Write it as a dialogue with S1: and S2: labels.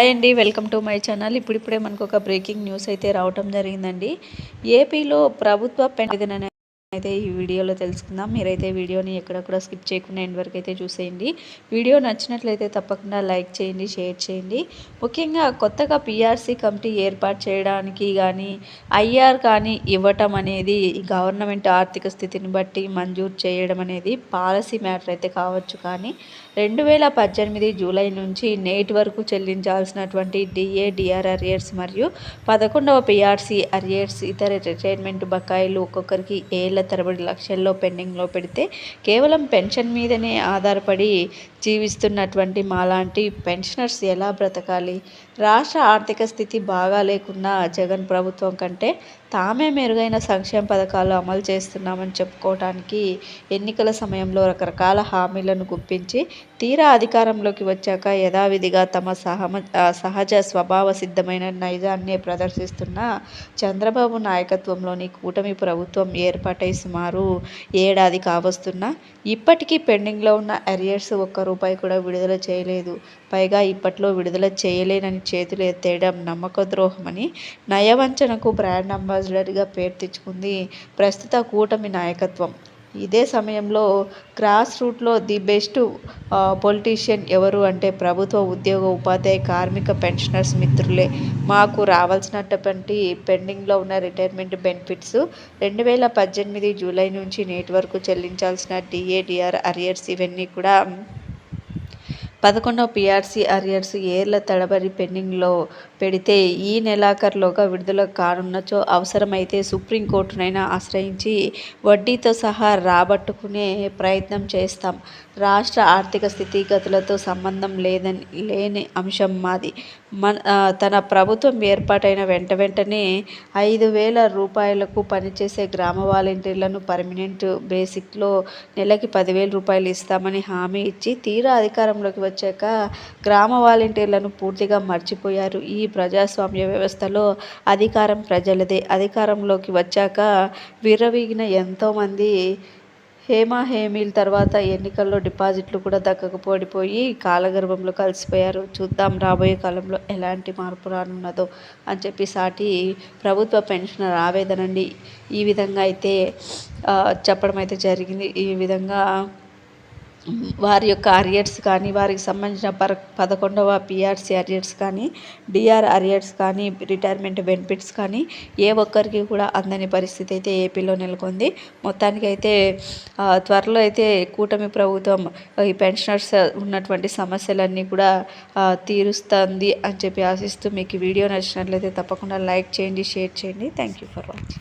S1: Hi అండి welcome to my channel. ఇప్పుడిప్పుడే మనకు ఒక బ్రేకింగ్ న్యూస్ అయితే రావటం జరిగిందండి. ఏపీలో ప్రభుత్వ పెన్షన్ అయితే ఈ వీడియోలో తెలుసుకుందాం. మీరైతే వీడియోని ఎక్కడ కూడా స్కిప్ చేయకుండా ఎండ్ వరకు అయితే చూసేయండి. వీడియో నచ్చినట్లయితే తప్పకుండా లైక్ చేయండి షేర్ చేయండి. ముఖ్యంగా కొత్తగా పిఆర్సీ కమిటీ ఏర్పాటు చేయడానికి కానీ ఐఆర్ కానీ ఇవ్వటం అనేది గవర్నమెంట్ ఆర్థిక స్థితిని బట్టి మంజూరు చేయడం అనేది పాలసీ మ్యాటర్ అయితే కావచ్చు కానీ రెండు వేల పద్దెనిమిది జూలై నుంచి నేటి వరకు చెల్లించాల్సినటువంటి డిఏ డిఆర్ అరియర్స్ మరియు పదకొండవ పిఆర్సీ అరియర్స్ ఇతర రిటైర్మెంట్ బకాయిలు ఒక్కొక్కరికి ఏళ్ళ తరబడి లక్షల్లో పెండింగ్లో పెడితే కేవలం పెన్షన్ మీదనే ఆధారపడి జీవిస్తున్నటువంటి మాలాంటి పెన్షనర్స్ ఎలా బ్రతకాలి? రాష్ట్ర ఆర్థిక స్థితి బాగా లేకున్నా జగన్ ప్రభుత్వం కంటే తామే మెరుగైన సంక్షేమ పథకాలు అమలు చేస్తున్నామని చెప్పుకోవటానికి ఎన్నికల సమయంలో రకరకాల హామీలను గుప్పించి తీరా అధికారంలోకి వచ్చాక యథావిధిగా తమ సహమ సహజ స్వభావ సిద్ధమైన నైజాన్ని ప్రదర్శిస్తున్న చంద్రబాబు నాయకత్వంలోని కూటమి ప్రభుత్వం ఏర్పాటై సుమారు ఏడాది కావస్తున్నా ఇప్పటికీ పెండింగ్లో ఉన్న అరియర్స్ ఒక్క రూపాయి కూడా విడుదల చేయలేదు. పైగా ఇప్పట్లో విడుదల చేయలేనని చేతులు ఎత్తేయడం నమ్మక ద్రోహమని నయవంచనకు బ్రాండ్ అంబాసిడర్గా పేరు తెచ్చుకుంది ప్రస్తుత కూటమి నాయకత్వం. ఇదే సమయంలో క్రాస్ రూట్లో ది బెస్ట్ పొలిటీషియన్ ఎవరు అంటే ప్రభుత్వ ఉద్యోగ ఉపాధ్యాయ కార్మిక పెన్షనర్స్ మిత్రులే. మాకు రావాల్సినటువంటి పెండింగ్లో ఉన్న రిటైర్మెంట్ బెనిఫిట్స్ రెండు వేల పద్దెనిమిది జూలై నుంచి నేటి వరకు చెల్లించాల్సిన డిఏడిఆర్ అరియర్స్ ఇవన్నీ కూడా పదకొండవ పీఆర్సీ అరియర్స్ ఏర్ల తడబడి పెండింగ్లో పెడితే ఈ నెలాఖరులోగా విడుదల కానున్నచో అవసరమైతే సుప్రీంకోర్టునైనా ఆశ్రయించి వడ్డీతో సహా రాబట్టుకునే ప్రయత్నం చేస్తాం. రాష్ట్ర ఆర్థిక స్థితిగతులతో సంబంధం లేదని లేని అంశం మాది. మన తన ప్రభుత్వం ఏర్పాటైన వెంట వెంటనే ఐదు వేల రూపాయలకు పనిచేసే గ్రామ వాలంటీర్లను పర్మనెంట్ బేసిక్లో నెలకి పదివేల రూపాయలు ఇస్తామని హామీ ఇచ్చి తీరా అధికారంలోకి వచ్చాక గ్రామ వాలంటీర్లను పూర్తిగా మర్చిపోయారు. ఈ ప్రజాస్వామ్య వ్యవస్థలో అధికారం ప్రజలదే. అధికారంలోకి వచ్చాక విర్రవీగిన ఎంతోమంది హేమ హేమీల తర్వాత ఎన్నికల్లో డిపాజిట్లు కూడా దక్కకపోడిపోయి కాలగర్భంలో కలిసిపోయారు. చూద్దాం రాబోయే కాలంలో ఎలాంటి మార్పు రానున్నదో అని చెప్పి సాటి ప్రభుత్వ పెన్షనర్ ఆవేదన అండి ఈ విధంగా అయితే చెప్పడం అయితే జరిగింది. ఈ విధంగా వారి యొక్క అరియర్స్ కానీ వారికి సంబంధించిన పర పదకొండవ పిఆర్సీ అరియర్స్ కానీ డిఆర్ అరియర్స్ కానీ రిటైర్మెంట్ బెనిఫిట్స్ కానీ ఏ ఒక్కరికి కూడా అందని పరిస్థితి అయితే ఏపీలో నెలకొంది. మొత్తానికి అయితే త్వరలో అయితే కూటమి ప్రభుత్వం ఈ పెన్షనర్స్ ఉన్నటువంటి సమస్యలన్నీ కూడా తీరుస్తుంది అని చెప్పి ఆశిస్తూ మీకు వీడియో నచ్చినట్లయితే తప్పకుండా లైక్ చేయండి షేర్ చేయండి. Thank you for watching